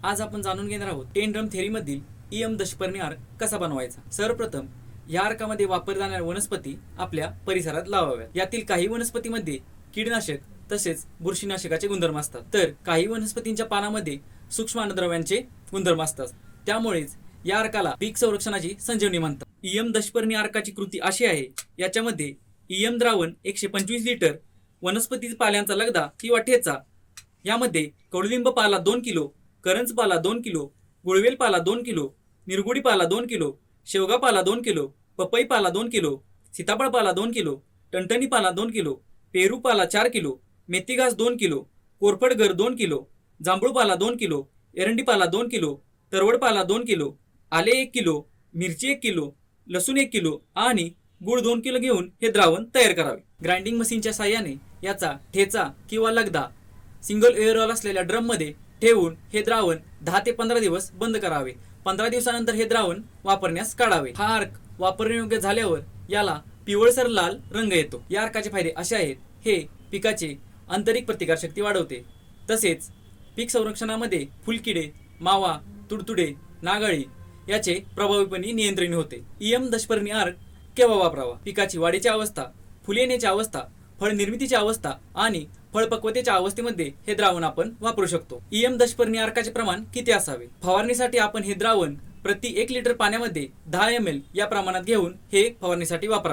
आज आपण जाणून घेणार आहोत टेन ड्रम थेरीमधील इयम दशपर्णी अर्क कसा बनवायचा? सर्वप्रथम या अर्कामध्ये वापरल्या जाणाऱ्या वनस्पती आपल्या परिसरात लावाव्यात. यातील काही वनस्पतीमध्ये कीडनाशक तसेच बुरशीनाशकाचे गुणधर्म असतात. तर काही वनस्पतींच्या पानामध्ये सूक्ष्म अन्नद्रव्यांचे गुणधर्म असतात. त्यामुळेच या अर्काला पीक संरक्षणाची संजीवनी म्हणतात. इयम दशपर्णी अर्काची कृती अशी आहे याच्यामध्ये इयम द्रावण एकशे पंचवीस लिटर वनस्पती पाल्यांचा लगदा किंवा ठेचा यामध्ये कडुलिंब पाला दोन किलो करंज पाला दोन किलो गुळवेल पाला दोन किलो निरगुडी पाला दोन किलो शेवगा पाला दोन किलो पपई पाला दोन किलो सीताफळ पाला दोन किलो टणटणी पाला दोन किलो पेरू पाला चार किलो मेथी घास दोन किलो कोरफडगर दोन किलो जांभूळ पाला दोन किलो एरंडी पाला दोन किलो तरवड पाला दोन किलो आले एक किलो मिरची एक किलो लसूण एक किलो आणि गुळ दोन किलो घेऊन हे द्रावण तयार करावे ग्राइंडिंग मशीनच्या साह्याने याचा ठेचा किंवा लगदा सिंगल एअरऑल असलेल्या ड्रममध्ये ठेवून हे द्रावण दहा ते पंधरा दिवस बंद करावे. पंधरा दिवसानंतर हे द्रावण वापरण्यास काढावे. हा अर्क वापरण्यायोग्य झाल्यावर याला पिवळसर लाल रंग येतो. या अर्काचे फायदे असे आहेत हे पिकाचे आंतरिक प्रतिकारशक्ती वाढवते. तसेच पीक संरक्षणामध्ये फुलकिडे मावा तुडतुडे नागाळी याचे प्रभावीपणे नियंत्रण होते. इयम दशपर्णी अर्क केव्हा वापरावा? पिकाची वाढीची अवस्था फुल येण्याची अवस्था फळ निर्मितीची अवस्था आणि फळपक्वतेच्या अवस्थेमध्ये हे द्रावण आपण वापरू शकतो. इयम दशपर्णी अर्काचे प्रमाण किती असावे? फवारणीसाठी आपण हे द्रावण प्रति एक लिटर पाण्यामध्ये दहा एम एल या प्रमाणात घेऊन हे फवारणीसाठी वापरावे.